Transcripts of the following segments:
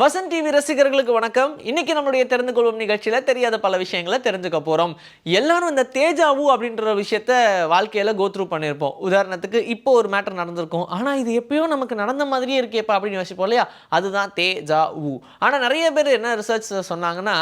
Vasan TV ரசிகர்களுக்கு வணக்கம். இன்னைக்கு நம்மளுடைய தெரிந்து கொள்வோம் நிகழ்ச்சியில் தெரியாத பல விஷயங்களை தெரிஞ்சுக்க போகிறோம் எல்லாரும் இந்த தேஜாவு அப்படின்ற விஷயத்த வாழ்க்கையில் கோத்ரூ பண்ணியிருப்போம் உதாரணத்துக்கு இப்போ ஒரு மேட்டர் நடந்திருக்கும். ஆனால் இது எப்பயோ நமக்கு நடந்த மாதிரியே இருக்கேப்பா அப்படின்னு யோசிப்போம் இல்லையா? அதுதான் தேஜா ஊ ஆனால் நிறைய பேர் என்ன ரிசர்ச் சொன்னாங்கன்னா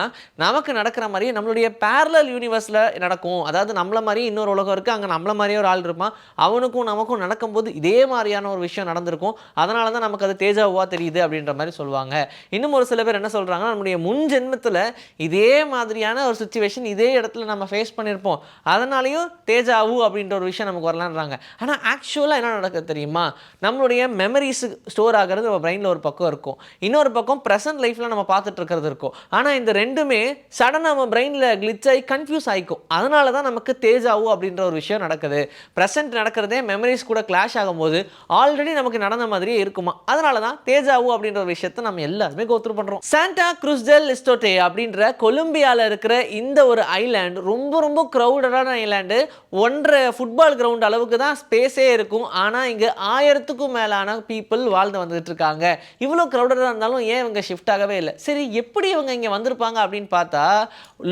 நமக்கு நடக்கிற மாதிரி நம்மளுடைய பேரலல் யூனிவர்ஸில் நடக்கும். அதாவது நம்மள மாதிரி இன்னொரு உலகம் இருக்குது அங்கே நம்மள மாதிரியே ஒரு ஆள் இருப்பான். அவனுக்கும் நமக்கும் நடக்கும்போது இதே மாதிரியான ஒரு விஷயம் நடந்திருக்கும். அதனால தான் நமக்கு அது தேஜாவுவாக தெரியுது அப்படின்ற மாதிரி சொல்லுவாங்க. இன்னும் ஒரு சில பேர் என்ன சொல்கிறாங்க நம்முடைய முன் ஜென்மத்தில் இதே மாதிரியான ஒரு சுச்சுவேஷன் இதே இடத்துல நம்ம ஃபேஸ் பண்ணியிருப்போம் அதனாலையும் தேஜாவு அப்படின்ற ஒரு விஷயம் நமக்கு வரலான்றாங்க. ஆனால் ஆக்சுவலாக என்ன நடக்குது தெரியுமா? நம்மளுடைய மெமரிஸ் ஸ்டோர் ஆகிறது நம்ம பிரெயினில் ஒரு பக்கம் இருக்கும். இன்னொரு பக்கம் ப்ரெசன்ட் லைஃப்பில் நம்ம பார்த்துட்டு இருக்கிறது இருக்கும். ஆனால் இந்த ரெண்டுமே சடனாக நம்ம பிரெயினில் கிளிச் ஆகி கன்ஃபியூஸ் ஆகிக்கும். அதனால தான் நமக்கு தேஜாவு அப்படின்ற ஒரு விஷயம் நடக்குது. ப்ரெசென்ட் நடக்கிறதே மெமரிஸ் கூட கிளாஷ் ஆகும்போது ஆல்ரெடி நமக்கு நடந்த மாதிரியே இருக்குமா? அதனால தான் தேஜாவு அப்படின்ற ஒரு விஷயத்தை நம்ம எல்லாருமே கோத்ரூ பண்ணுறோம் சாண்டா குருஸ்டல் லிஸ்டோட்டே அப்படின்ற கொலம்பியாவில் இருக்கிற இந்த ஒரு ஐலாண்ட் ரொம்ப ரொம்ப க்ரௌடடான ஐலாண்டு ஒன்றரை ஃபுட்பால் கிரவுண்ட் அளவுக்கு தான் ஸ்பேஸே இருக்கும். ஆனால் இங்கே ஆயிரத்துக்கும் மேலான பீப்புள் வாழ்ந்து வந்துட்டு இருக்காங்க. இவ்வளோ க்ரௌடடாக இருந்தாலும் ஏன் இவங்க ஷிஃப்ட் ஆகவே இல்லை? சரி எப்படி இவங்க இங்கே வந்திருப்பாங்க அப்படின்னு பார்த்தா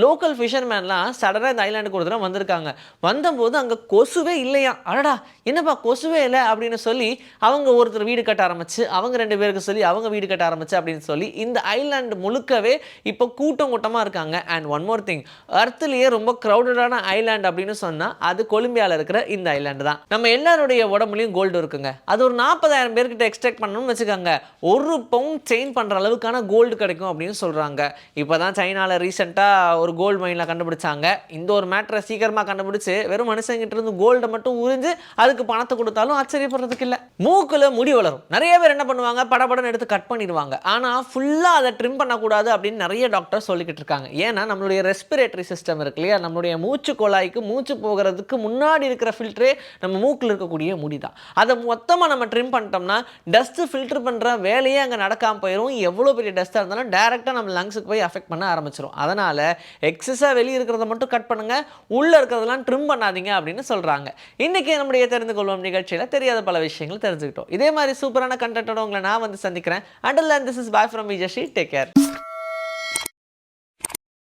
லோக்கல் ஃபிஷர்மேன்லாம் சடனாக இந்த ஐலாண்டுக்கு ஒரு தடவை வந்திருக்காங்க. வந்தபோது அங்கே கொசுவே இல்லையா? அடடா என்னப்பா கொசுவே இல்லை அப்படின்னு சொல்லி அவங்க ஒருத்தர் வீடு கட்ட ஆரம்பிச்சு அவங்க ரெண்டு பேருக்கு சொல்லி அவங்க வீடு கட்ட ஆரம்பிச்சு அப்படின்னு சொல்லி இந்த ஐலாண்டு முழுக்கவே இப்போ கூட்டம் கூட்டமாக இருக்காங்க. அண்ட் ஒன் மோர் திங் அர்த்லேயே ரொம்ப க்ரௌடடான ஐலாண்ட் அப்படின்னு சொன்னால் அது கொலம்பியாவில் இருக்கிற இந்த ஐலாண்டு தான். நம்ம எல்லாருடைய உடம்புலையும் கோல்டு இருக்குங்க. அது ஒரு நாற்பதாயிரம் பேர்கிட்ட எக்ஸ்ட்ராக்ட் பண்ணணும்னு வச்சுக்கோங்க. ஒரு பவுண்ட் செயின் பண்ணுற அளவுக்கான கோல்டு கிடைக்கும் அப்படின்னு சொல்கிறாங்க இப்போ தான் சைனாவில் ரீசெண்டாக ஒரு கோல்டு மைனில் கண்டுபிடிச்சாங்க. இந்த ஒரு மேட்ரை சீக்கிரமாக கண்டுபிடிச்சு வெறும் மனுஷங்கிட்ட இருந்து கோல்டை மட்டும் உறிஞ்சு அதுக்கு பணத்தை கொடுத்தாலும் ஆச்சரியப்படுறதுக்கு இல்லை. மூக்கில் முடி வளரும். நிறைய பேர் என்ன பண்ணுவாங்க? படபடன்னு எடுத்து கட் பண்ணிடுவாங்க. ஆனால் ஃபுல்லாக அதை ட்ரிம் பண்ணக்கூடாது அப்படின்னு நிறைய டாக்டர் சொல்லிக்கிட்டு இருக்காங்க. ஏன்னா நம்மளுடைய ரெஸ்பிரேட்டரி சிஸ்டம் இருக்கு இல்லையா? நம்மளுடைய மூச்சு குழாய்க்கு மூச்சு போகிறதுக்கு முன்னாடி இருக்கிற ஃபில்டரே நம்ம மூக்கில் இருக்கக்கூடிய முடி தான் அதை மொத்தமாக நம்ம ட்ரிம் பண்ணிட்டோம்னா டஸ்ட்டு ஃபில்டர் பண்ணுற வேலையே அங்கே நடக்காமல் போயிடும் எவ்வளோ பெரிய டஸ்ட்டாக இருந்தாலும் டேரெக்டாக நம்ம லங்ஸுக்கு போய் அஃபெக்ட் பண்ண ஆரம்பிச்சிடும் அதனால் எக்ஸஸாக வெளியே இருக்கிறத மட்டும் கட் பண்ணுங்கள் உள்ளே இருக்கிறதெல்லாம் ட்ரிம் பண்ணாதீங்க அப்படின்னு சொல்கிறாங்க இன்றைக்கி நம்முடைய தெரிந்து கொள்வோம் நிகழ்ச்சியில் தெரியாத பல விஷயங்கள் தெரிஞ்சுக்கிட்டோம். இதே மாதிரி சூப்பரான கண்டென்ட்டோட உங்களை நான் வந்து சந்திக்கிறேன். Until this is bye Bye from me, Jashi. Take care.